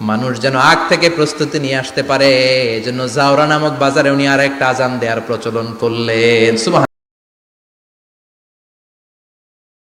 মানুষ যেন আগ থেকে প্রস্তুতি নিয়ে আসতে পারে। এজন্য জাওরা নামক বাজারে উনি আর একটা আজান দেওয়ার প্রচলন করলেন। সুবাহ